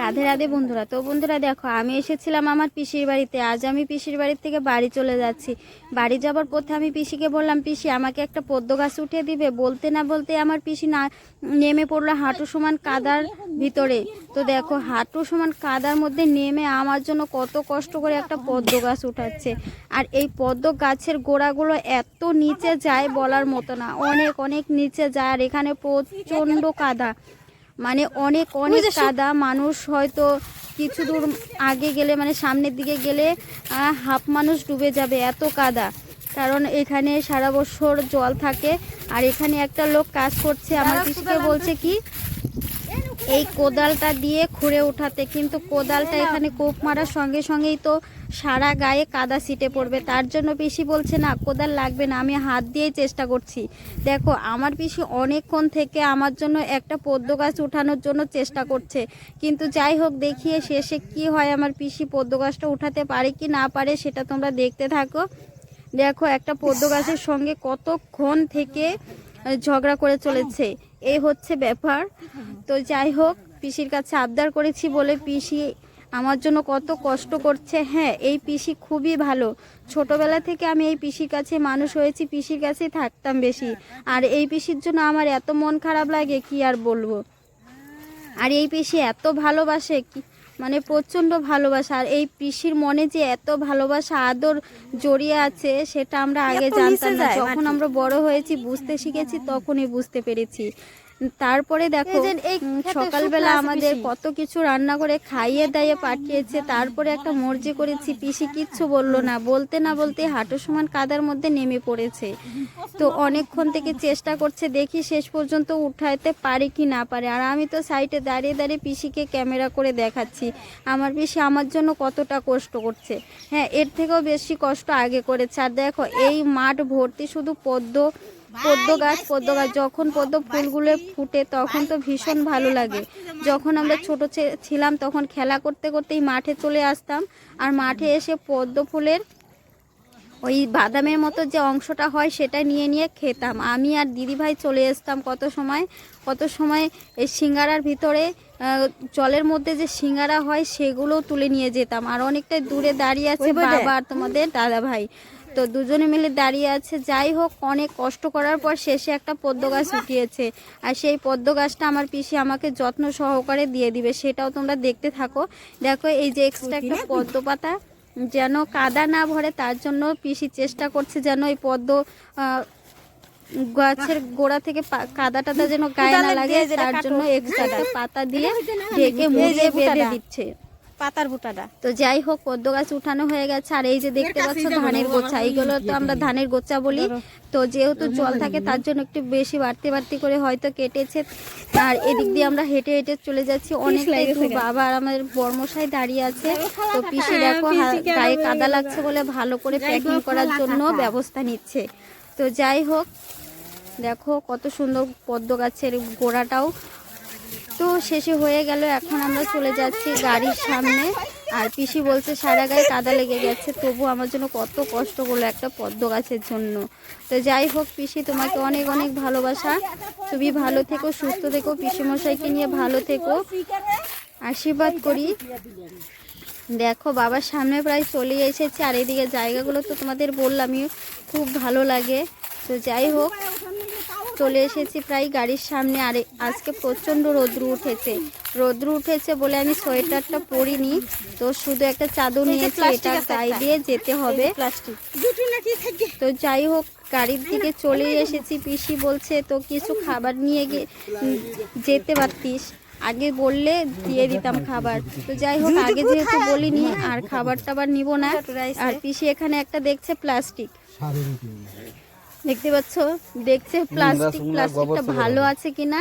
রাধে রাধে বন্ধুরা। তো বন্ধুরা দেখো, আমি এসেছিলাম আমার পিসির বাড়িতে। আজ আমি পিসির বাড়ির থেকে বাড়ি চলে যাচ্ছি। বাড়ি যাবার পথে আমি পিসিকে বললাম, পিসি, আমাকে একটা পদ্ম গাছ উঠিয়ে দিবে। বলতে না বলতে আমার পিসি না নেমে পড়ল হাঁটু সমান কাদার ভিতরে। তো দেখো হাঁটু সমান কাদার মধ্যে নেমে আমার জন্য কত কষ্ট করে একটা পদ্ম গাছ উঠাচ্ছে। আর এই পদ্ম গাছের গোড়াগুলো এত নিচে যায় বলার মতো না। অনেক অনেক নিচে যায় আর এখানে প্রচণ্ড কাদা। মানে অনেক অনেক কাদা। মানুষ হয়তো কিছু দূর আগে গেলে মানে সামনের দিকে গেলে আহ, হাফ মানুষ ডুবে যাবে এত কাদা। কারণ এখানে সারা বছর জল থাকে। আর এখানে একটা লোক কাজ করছে। আমার কিছুকে বলছে কি? এই কোদালটা দিয়ে খুঁড়ে উঠাতে। কিন্তু কোদালটা এখানে কোপ মারার সঙ্গে সঙ্গেই তো সারা গায়ে কাদা ছিটে পড়বে। তার জন্য পিসি বলছে না কোদাল লাগবে না আমি হাত দিয়েই চেষ্টা করছি। দেখো আমার পিসি অনেকক্ষণ থেকে আমার জন্য একটা পদ্ম গাছ উঠানোর জন্য চেষ্টা করছে। কিন্তু যাই হোক দেখিয়ে শেষে কি হয় আমার পিসি পদ্ম গাছটা উঠাতে পারে কি না পারে সেটা তোমরা দেখতে থাকো। দেখো একটা পদ্ম গাছের সঙ্গে কতক্ষণ থেকে ঝগড়া করে চলেছে। এই হচ্ছে ব্যাপার। তো যাই হোক পিসির কাছে আবদার করেছি বলে পিসি আমার জন্য কত কষ্ট করছে। হ্যাঁ এই পিসি খুবই ভালো। ছোটবেলা থেকে আমি এই পিসির কাছে মানুষ হয়েছি পিসির কাছেই থাকতাম বেশি। আর এই পিসির জন্য আমার এত মন খারাপ লাগে কি আর বলব? আর এই পিসি এত ভালোবাসে কি মানে প্রচণ্ড ভালোবাসা। আর এই পিসির মনে যে এত ভালোবাসা আদর জড়িয়ে আছে সেটা আমরা আগে জানতাম না। যখন আমরা বড় হয়েছি বুঝতে শিখেছি তখনই বুঝতে পেরেছি। তারপরে দেখো সকালবেলা আমাদের কত কিছু রান্না করে খাইয়ে দাইয়ে পাঠিয়েছে তারপরে একটা মর্জি করেছি পিসি কিচ্ছু বলল না বলতে না বলতে হাঁটু সমান কাদার মধ্যে নেমে পড়েছে। তো অনেকক্ষণ থেকে চেষ্টা করছে দেখি শেষ পর্যন্ত উঠাইতে পারে কি না পারে। আর আমি তো সাইডে দাঁড়িয়ে দাঁড়িয়ে পিসিকে ক্যামেরা করে দেখাচ্ছি। আমার পিসি আমার জন্য কতটা কষ্ট করছে। হ্যাঁ এর থেকেও বেশি কষ্ট আগে করেছে। আর দেখো এই মাঠ ভর্তি শুধু পদ্ম পদ্ম গাছ পদ্ম গাছ যখন পদ্ম ফুলগুলো ফুটে তখন তো ভীষণ ভালো লাগে। যখন আমরা ছোট ছিলাম তখন খেলা করতে করতেই মাঠে চলে আসতাম। আর মাঠে এসে পদ্ম ফুলের ওই বাদামের মতো যে অংশটা হয় সেটা নিয়ে নিয়ে খেতাম। আমি আর দিদিভাই চলে আসতাম কত সময় কত সময় এই সিঙ্গারার ভিতরে আহ, জলের মধ্যে যে সিঙ্গারা হয় সেগুলো তুলে নিয়ে যেতাম। আর অনেকটাই দূরে দাঁড়িয়ে আছে বাবা আর তোমাদের দাদা ভাই তো দুজনে মিলে দাঁড়িয়ে আছে। যাই হোক অনেক কষ্ট করার পর শেষে একটা পদ্ম গাছ উঠিয়েছে। আর সেই পদ্ম গাছটা আমার পিসি আমাকে যত্ন সহকারে দিয়ে দিবে সেটাও তোমরা দেখতে থাকো। দেখো এই যে এক্সট্রা একটা পদ্ম পাতা যেন কাদা না ভরে তার জন্য পিসি চেষ্টা করছে যেন এই পদ্ম গাছের গোড়া থেকে কাদা টাদা যেন গায়ে না লাগে তার জন্য এক্সট্রা পাতা দিয়ে ঢেকে মুড়িয়ে বেঁধে দিচ্ছে। পাতার বুটাটা। তো যাই হোক পদ্ম গাছ উঠানো হয়ে গেছে। আর এই যে দেখতে পাচ্ছ ধানের গোছা এইগুলো তো আমরা ধানের গোছা বলি। তো যেহেতু জল থাকে তার জন্য একটু বেশি বাড়তি বাড়তি করে হয়তো কেটেছে। আর এদিক দিয়ে আমরা হেঁটে হেঁটে চলে যাচ্ছি। অনেকটাই বাবা আর আমাদের বর্মশাই দাঁড়িয়ে আছে। তো পিসি দেখো গায়ে কাদা লাগছে বলে ভালো করে প্যাকিং করার জন্য ব্যবস্থা নিচ্ছে। তো যাই হোক দেখো কত সুন্দর পদ্ম গাছের গোড়াটাও। তো শেষে হয়ে গেল, এখন আমরা চলে যাচ্ছি গাড়ির সামনে। আর পিসি বলছে সারা গায়ে কাদা লেগে গেছে, তবু আমার জন্য কত কষ্ট করল একটা পদ্ম গাছের জন্য। তো যাই হোক পিসি, তোমাকে অনেক অনেক ভালোবাসা। তুমি ভালো থেকো, সুস্থ থেকো পিসি মশাইকে নিয়ে ভালো থেকো। আশীর্বাদ করি। দেখো, বাবার সামনে প্রায় চলে এসেছে, আর এদিকে জায়গাগুলো তো তোমাদের বললামই, খুব ভালো লাগে। তো যাই হোক চলে এসেছি প্রায় গাড়ির সামনে আর আজকে প্রচণ্ড রৌদ্র উঠেছে। রৌদ্র উঠেছে বলে আমি সোয়েটারটা পরিনি তো শুধু একটা চাদর নিয়েছি এটা গায়ে দিয়ে যেতে হবে। প্লাস্টিক তো যাই হোক গাড়ির দিকে চলে এসেছি পিসি বলছে তো কিছু খাবার নিয়ে গিয়ে যেতে পারতিস। আগে বললে দিয়ে দিতাম খাবার। তো যাই হোক আগে যেহেতু বলিনি আর খাবার টাবার নিব না। আর পিসি এখানে একটা দেখছে প্লাস্টিক দেখতে পাচ্ছ? দেখছে প্লাস্টিক প্লাস্টিকটা ভালো আছে কিনা?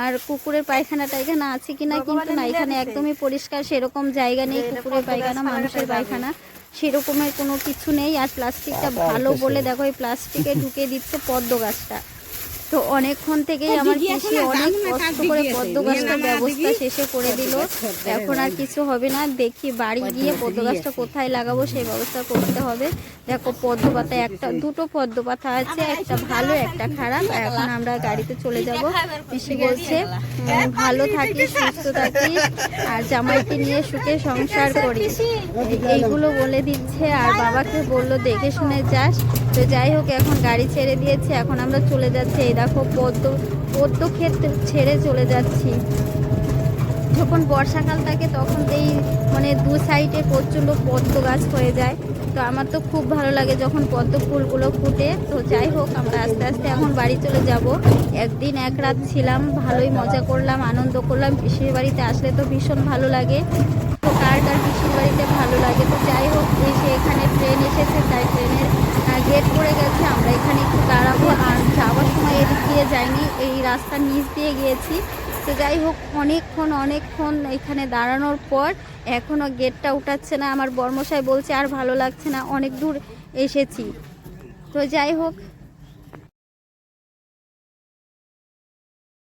আর কুকুরের পায়খানা টায়খানা আছে কিনা কিন্তু না এখানে একদমই পরিষ্কার সেরকম জায়গা নেই কুকুরের পায়খানা মানুষের পায়খানা সেরকমের কোনো কিছু নেই আর প্লাস্টিকটা ভালো বলে দেখো এই প্লাস্টিকে ঢুকে দিচ্ছে পদ্ম গাছটা তো অনেকক্ষণ থেকেই আমার পিসি অনেক কষ্ট করে পদ্ম গাছটার ব্যবস্থা শেষে করে দিল। এখন আর কিছু হবে না। দেখি বাড়ি গিয়ে পদ্ম গাছটা কোথায় লাগাবো সেই ব্যবস্থা করতে হবে। দেখো পদ্ম পাতা একটা দুটো পদ্ম পাতা আছে একটা ভালো একটা খারাপ। এখন আমরা গাড়িতে চলে যাব। পিসি বলছে ভালো থাকিস সুস্থ থাকিস আর জামাইকে নিয়ে সুখে সংসার করিস। এইগুলো বলে দিচ্ছে আর বাবাকে বলল দেখে শুনে যাস তো যাই হোক, এখন গাড়ি ছেড়ে দিয়েছে। এখন আমরা চলে যাচ্ছি এই দেখো পদ্ম পদ্ম ক্ষেত ছেড়ে চলে যাচ্ছি। যখন বর্ষাকাল থাকে তখন এই মানে দু সাইডে প্রচণ্ড পদ্ম গাছ হয়ে যায়। তো আমার তো খুব ভালো লাগে যখন পদ্ম ফুলগুলো ফুটে। তো যাই হোক, আমরা আস্তে আস্তে এখন বাড়ি চলে যাব। একদিন এক রাত ছিলাম, ভালোই মজা করলাম, আনন্দ করলাম। পিসির বাড়িতে আসলে তো ভীষণ ভালো লাগে। তো কার কার পিসির বাড়িতে ভালো লাগে? তো যাই হোক, এসে এখানে ট্রেন এসেছে তাই ট্রেনের গেট পড়ে গেছে আমরা এখানে একটু দাঁড়াবো আর যাওয়ার সময় এদিক দিয়ে যাইনি এই রাস্তার নিচ দিয়ে গিয়েছি। তো যাই হোক, অনেকক্ষণ অনেকক্ষণ এখানে দাঁড়ানোর পর এখনও গেটটা উঠাচ্ছে না। আমার বর্মশাই বলছে, আর ভালো লাগছে না, অনেক দূর এসেছি। তো যাই হোক